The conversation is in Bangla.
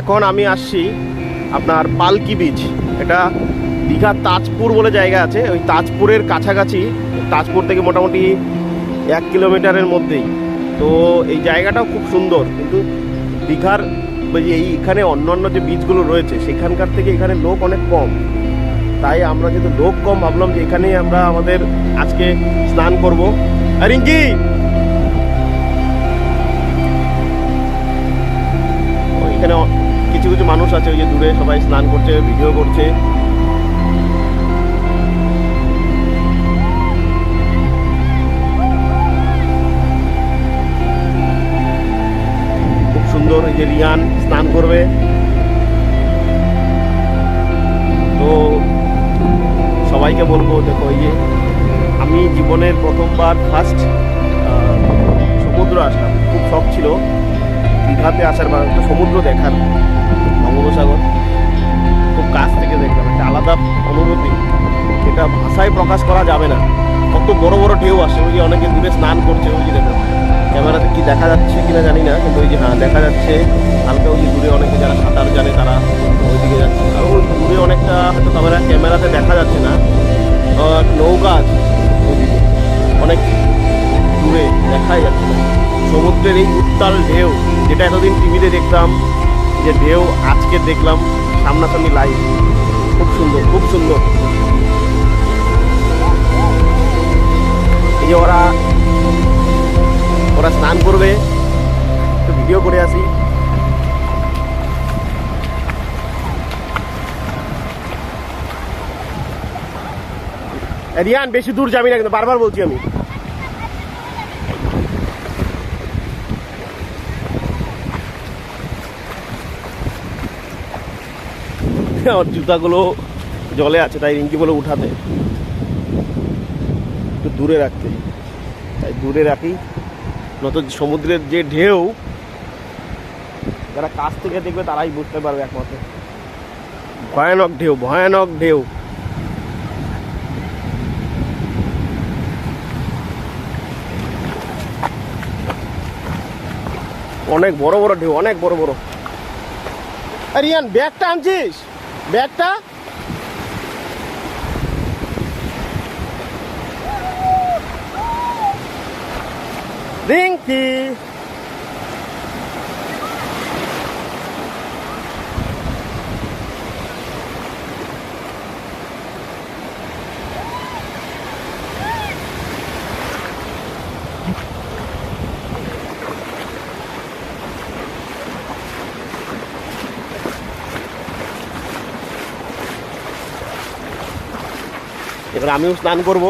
এখন আমি আসছি আপনার পালকি বিচ এটা দীঘার তাজপুর বলে জায়গা আছে। ওই তাজপুরের কাছাকাছি, তাজপুর থেকে মোটামুটি এক কিলোমিটারের মধ্যেই। তো এই জায়গাটাও খুব সুন্দর, কিন্তু দীঘার এই এখানে অন্যান্য যে বিচগুলো রয়েছে, সেখানকার থেকে এখানে লোক অনেক কম। তাই আমরা যেহেতু লোক কম, ভাবলাম যে এখানেই আমরা আমাদের আজকে স্নান করব। আর কিছু কিছু মানুষ আছে, ওই যে দূরে সবাই স্নান করছে, ভিডিও করছে। খুব সুন্দর এই যে রিয়ান স্নান করবে। তো সবাইকে বলব, দেখো এই যে আমি জীবনের প্রথমবার ফার্স্ট সমুদ্র আসলাম। খুব শখ ছিল। দীঘাতে আসার বা সমুদ্র দেখার। প্রকাশ করা যাবে না। কত বড় বড় ঢেউ আসে, ওই যে অনেকে দূরে স্নান করছে, ওই যে দেখো। ক্যামেরাতে কি দেখা যাচ্ছে কিনা জানি না, কিন্তু ওই যে হ্যাঁ দেখা যাচ্ছে। হালকা ওই যে দূরে অনেকে যারা সাঁতার জানে, তারা ওইদিকে যাচ্ছে। আর ওই দূরে অনেকটা হয়তো ক্যামেরা, ক্যামেরাতে দেখা যাচ্ছে না। নৌকা আছে ওইদিকে। অনেক দূরে দেখাই যাচ্ছে সমুদ্রের এই উত্তাল ঢেউ, যেটা এতদিন টিভিতে দেখতাম যে ঢেউ আজকে দেখলাম সামনাসামনি লাইভ খুব সুন্দর খুব সুন্দর। করে আসি। রিয়ান, বেশি দূর যাবি না কিন্তু, বারবার বলছি আমি। আমার জুতাগুলো জলে আছে, তাই রিঙ্কি বলে উঠাতে। একটু দূরে রাখতে। তাই দূরে রাখি। নত সমুদ্রের যে ঢেউ যারা কাছ থেকে দেখবে তারাই বুঝতে পারবে একমাত্র ভয়ানক ঢেউ ভয়ানক ঢেউ। অনেক বড় বড় ঢেউ অনেক বড় বড়। আর ইয়ান ব্যাগটা আনছিস? ব্যাগটা? রিঙ্কি। এবার আমিও স্নান করব।